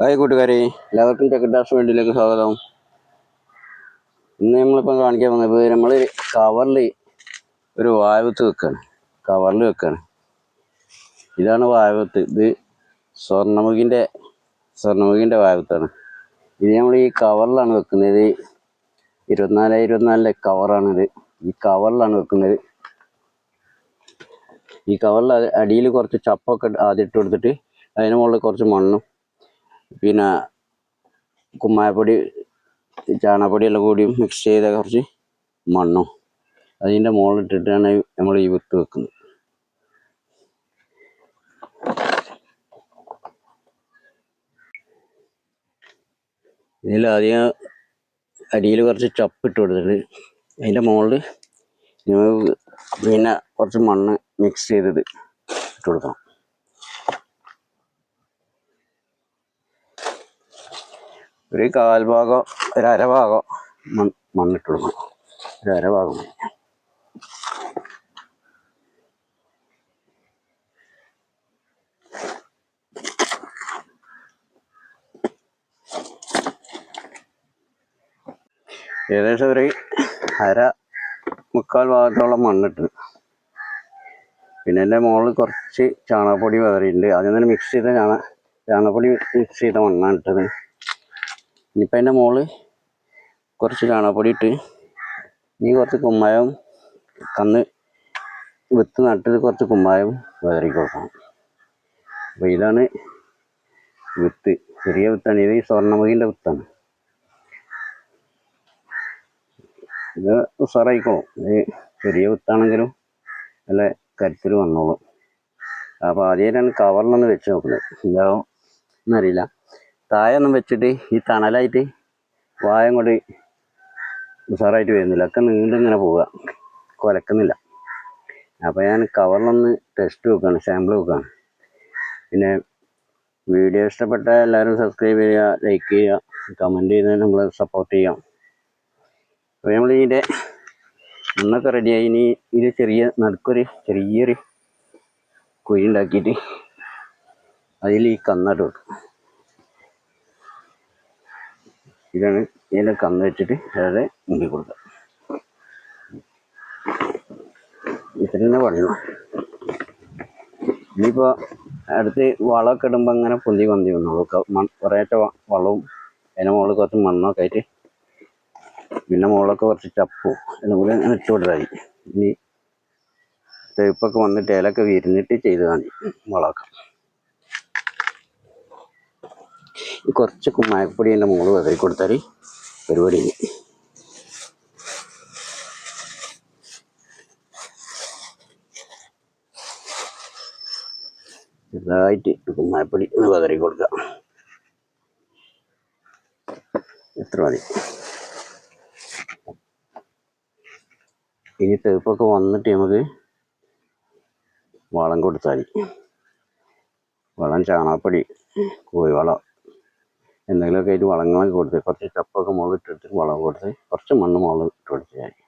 Hi കൂട്ടുകാരെ എല്ലാവർക്കും dash വേണ്ടിയിലേക്ക് സ്വാഗതം. ഇന്ന് നമ്മളിപ്പോൾ കാണിക്കാൻ വന്നത് നമ്മൾ കവറിൽ ഒരു വായവത്ത് വെക്കാണ്. കവറിൽ വെക്കാണ്. ഇതാണ് വായവത്ത് ഇത് സ്വർണമുഖിന്റെ സ്വർണമുഖിന്റെ വായവത്താണ് ഇത് നമ്മൾ ഈ കവറിലാണ് വെക്കുന്നത്. ഇരുപത്തിനാല് ഇരുപത്തിനാലിന്റെ കവറാണിത് ഈ കവറിലാണ് വെക്കുന്നത്. ഈ കവറിൽ അടിയിൽ കുറച്ച് ചപ്പൊക്കെ ആദ്യം ഇട്ട് കൊടുത്തിട്ട് അതിന് മുകളിൽ കുറച്ച് മണ്ണും പിന്നെ കുമ്മായപ്പൊടി ചാണകപ്പൊടി എല്ലാം കൂടി മിക്സ് ചെയ്ത കുറച്ച് മണ്ണും അതിന്റെ മുകളിലിട്ടിട്ടാണ് നമ്മൾ ഈ വിത്ത് വെക്കുന്നത്. ഇതിലാദ്യം അടിയിൽ കുറച്ച് ചപ്പിട്ട് കൊടുത്തിട്ട് അതിന്റെ മുകളിൽ പിന്നെ കുറച്ച് മണ്ണ് മിക്സ് ചെയ്തത് ഇട്ട് കൊടുക്കണം. ഒരു കാൽഭാഗം ഒരു അരഭാഗം മൺ- മണ്ണിട്ട് കൊടുക്കണം. ഒരു അരഭാഗം മതി. ഏകദേശം ഒരു അര മുക്കാൽ ഭാഗത്തോളം മണ്ണിട്ട്. പിന്നെ എന്റെ മുകളിൽ കുറച്ച് ചാണകപ്പൊടി വേറെയുണ്ട്. ആദ്യം തന്നെ മിക്സ് ചെയ്ത ചാണ ചാണകപ്പൊടി മിക്സ് ചെയ്ത മണ്ണാണ് ഇട്ടത്. ഇനിയിപ്പോൾ അതിന്റെ മുകളിൽ കുറച്ച് ചാണകപ്പൊടി ഇട്ട് ഇനി കുറച്ച് കുമ്മായം കന്ന് വിത്ത് നട്ടത് കുറച്ച് കുമ്മായം വിതറി കൊടുക്കണം. അപ്പോൾ ഇതാണ് വിത്ത്. ചെറിയ വിത്താണ്. ഇത് ഈ സ്വർണമുഖിന്റെ വിത്താണ്. ഇത് ഉസാറായിക്കോളും ഇത് ചെറിയ വിത്താണെങ്കിലും നല്ല കരുത്തിൽ വന്നോളും. അപ്പോൾ ആദ്യമായിട്ടാണ് കവറിലൊന്ന് വെച്ച് നോക്കുന്നത്. എന്താവും എന്നറിയില്ല. താഴെ ഒന്നും വെച്ചിട്ട് ഈ തണലായിട്ട് വായം കൊണ്ട് ഉസാറായിട്ട് വരുന്നില്ല. ഒക്കെ നീണ്ടിങ്ങനെ പോവുക. കൊലക്കുന്നില്ല. അപ്പോൾ ഞാൻ കവറിലൊന്ന് ടെസ്റ്റ് വെക്കുകയാണ് സാമ്പിൾ വെക്കുകയാണ് പിന്നെ വീഡിയോ ഇഷ്ടപ്പെട്ട എല്ലാവരും സബ്സ്ക്രൈബ് ചെയ്യുക ലൈക്ക് ചെയ്യുക കമന്റ് ചെയ്ത് നമ്മൾ സപ്പോർട്ട് ചെയ്യാം. അപ്പോൾ നമ്മൾ ഇതിന്റെ റെഡിയായി ഇനി ഇത് ചെറിയ നടുക്കൊരു ചെറിയൊരു കുഴി ഉണ്ടാക്കിയിട്ട് അതിൽ ഈ കന്നിട്ട് വെക്കും ഇതാണ് ഇതിന്റെ കന്ന് വെച്ചിട്ട് അതായത് മുമ്പിൽ കൊടുക്കുക. ഇത്ര തന്നെ വെള്ളം ഇനിയിപ്പോൾ അടുത്ത് വളമൊക്കെ ഇടുമ്പോൾ അങ്ങനെ പൊന്തി പൊന്തി വന്നോളൂ മൺ കുറേശ്ശെ വളവും അതിന്റെ മുകളിൽ കുറച്ച് മണ്ണൊക്കെ ആയിട്ട് പിന്നെ മുകളിലൊക്കെ കുറച്ച് ചപ്പും കൂടി അങ്ങനെ ഇട്ട് കൊടുത്താൽ ഇനി തേപ്പൊക്കെ വന്നിട്ട് ഇലയൊക്കെ വിരിഞ്ഞിട്ട് ചെയ്തതാണ് വളമൊക്കെ. കുറച്ച് കുമ്മായപ്പൊടി എന്റെ മോൾ വിതറി കൊടുത്താൽ പരിപാടി. ചെറുതായിട്ട് കുമ്മായപ്പൊടി ഒന്ന് വിതറി കൊടുക്കുക എത്ര മതി? ഇനി തെപ്പൊക്കെ വന്നിട്ട് നമുക്ക് വളം കൊടുത്താൽ വളം ചാണകപ്പൊടി കോഴിവളം എന്തെങ്കിലുമൊക്കെ ആയിട്ട് വളങ്ങളൊക്കെ കൊടുത്ത് കുറച്ച് ചപ്പൊക്കെ മുകളിൽ ഇട്ടിട്ട് വളം കൊടുത്ത് കുറച്ച് മണ്ണ് മുകളിൽ ഇട്ട് കൊടുത്ത് മതി